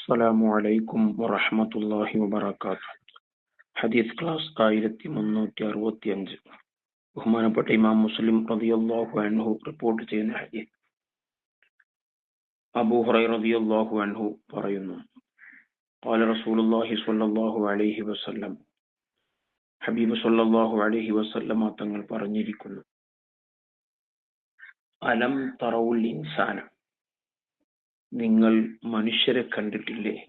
السلام عليكم ورحمة الله وبركاته ഹദീസ് ക്ലാസ് ആയിരത്തി മുന്നൂറ്റി അറുപത്തി അഞ്ച് ബഹുമാനപ്പെട്ട ഇമാം മുസ്ലിം റളിയല്ലാഹു അൻഹു റിപ്പോർട്ട് ചെയ്യുന്ന ഹദീസ് അബൂ ഹുറൈറ റളിയല്ലാഹു അൻഹു പറയുന്നു قال رسول الله صلى الله عليه وسلم ഹബീബ് സല്ലല്ലാഹു അലൈഹി വസല്ലമ തങ്ങൾ പറഞ്ഞിരിക്കുന്നു അലം തറവുൽ ഇൻസാന നിങ്ങൾ മനുഷ്യരെ കണ്ടിട്ടില്ലേ?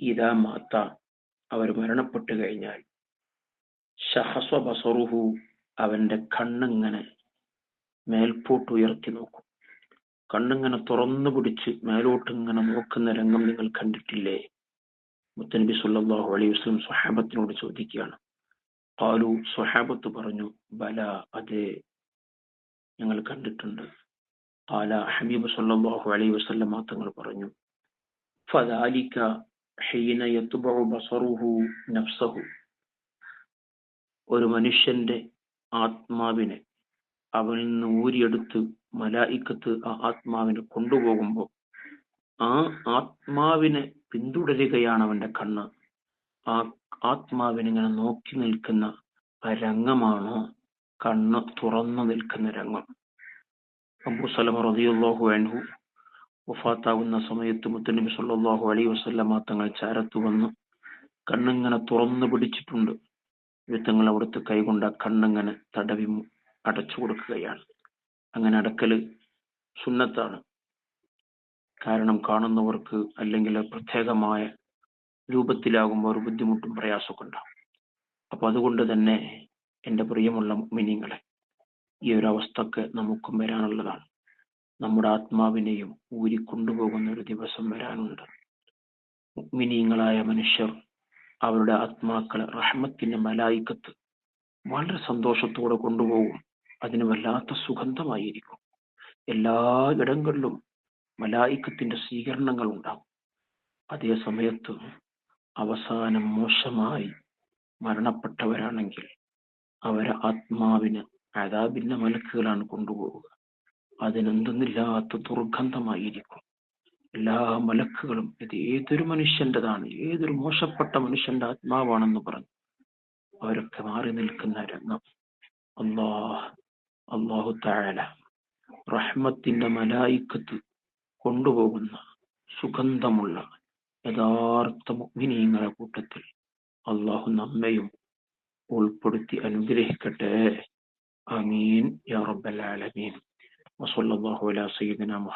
ഇതാ മാത്ത അവർ മരണപ്പെട്ടു കഴിഞ്ഞാൽ. ഷഹസ്വ ബസറുഹു അവന്റെ കണ്ണങ്ങനെ മേൽപോട്ട് ഉയർത്തി നോക്കും. കണ്ണിങ്ങനെ തുറന്നു പിടിച്ച് മേലോട്ട് ഇങ്ങനെ നോക്കുന്ന രംഗം നിങ്ങൾ കണ്ടിട്ടില്ലേ? മുത്തനബി സുല്ലാഹു അലൈഹി വസല്ലം സ്വഹാബത്തിനോട് ചോദിക്കുകയാണ്. പാലു സ്വഹാബത്ത് പറഞ്ഞു ബല അതെ ഞങ്ങൾ കണ്ടിട്ടുണ്ട്. ഖാല ഹബീബ് صلى الله عليه തങ്ങൾ പറഞ്ഞു ഫദാലിക ഹീന യത്ബഉ ബസറുഹു ഒരു മനുഷ്യന്റെ ആത്മാവിനെ അവൻ നിന്ന് ഊരിയെടുത്ത് മലായിക്കത്ത് ആ ആത്മാവിനെ കൊണ്ടുപോകുമ്പോൾ ആ ആത്മാവിനെ പിന്തുടരുകയാണ് അവന്റെ കണ്ണ്. ആ ആത്മാവിനിങ്ങനെ നോക്കി നിൽക്കുന്ന ആ രംഗമാണ് കണ്ണ് തുറന്നു നിൽക്കുന്ന രംഗം അബൂ സലമ റളിയല്ലാഹു അൻഹു വഫാത്താവുന്ന സമയത്ത് മുത്തനബി സല്ലല്ലാഹു അലൈഹി വസല്ലമ തങ്ങൾ ചാരത്ത് വന്ന്. കണ്ണിങ്ങനെ തുറന്നു പിടിച്ചിട്ടുണ്ട്. യുദ്ധങ്ങൾ അവിടുത്തെ കൈകൊണ്ട് ആ കണ്ണിങ്ങനെ തടവി അടച്ചു കൊടുക്കുകയാണ്. അങ്ങനെ അടക്കൽ സുന്നത്താണ്. കാരണം കാണുന്നവർക്ക് അല്ലെങ്കിൽ പ്രത്യേകമായ രൂപത്തിലാകുമ്പോൾ ഒരു ബുദ്ധിമുട്ടും പ്രയാസമൊക്കെ ഉണ്ടാവും. അപ്പൊ അതുകൊണ്ട് തന്നെ എന്റെ പ്രിയമുള്ള മിനിങ്ങളെ ഈ ഒരു അവസ്ഥക്ക് നമുക്കും വരാനുള്ളതാണ്. നമ്മുടെ ആത്മാവിനെയും ഊരിക്കൊണ്ടുപോകുന്ന ഒരു ദിവസം വരാനുണ്ട്. മുഅ്മിനീങ്ങളായ മനുഷ്യർ അവരുടെ ആത്മാക്കളെ റഹ്മത്തിന്റെ മലായിക്കത്ത് വളരെ സന്തോഷത്തോടെ കൊണ്ടുപോകും. അതിന് വല്ലാത്ത സുഗന്ധമായിരിക്കും. എല്ലാ ഇടങ്ങളിലും മലായിക്കത്തിന്റെ സ്വീകരണങ്ങൾ ഉണ്ടാകും. അതേ സമയത്ത് അവസാനം മോശമായി മരണപ്പെട്ടവരാണെങ്കിൽ അവരെ ആത്മാവിന് അതാപിന്റെ മലക്കുകളാണ് കൊണ്ടുപോവുക. അതിനെന്തെന്നില്ലാത്ത ദുർഗന്ധമായിരിക്കും. എല്ലാ മലക്കുകളും ഇത് ഏതൊരു മനുഷ്യന്റെതാണ് ഏതൊരു മോശപ്പെട്ട മനുഷ്യന്റെ ആത്മാവാണെന്ന് പറഞ്ഞു. അവരൊക്കെ മാറി നിൽക്കുന്ന രംഗം. അള്ളാഹ് അള്ളാഹു താഴല റഹ്മത്തിന്റെ മലായിക്കത്ത് കൊണ്ടുപോകുന്ന സുഗന്ധമുള്ള യഥാർത്ഥ മുഗ്മിനീങ്ങളെ കൂട്ടത്തിൽ അള്ളാഹു നമ്മയും ഉൾപ്പെടുത്തി അനുഗ്രഹിക്കട്ടെ. آمين. يا رب العالمين. وصلى الله على سيدنا محمد.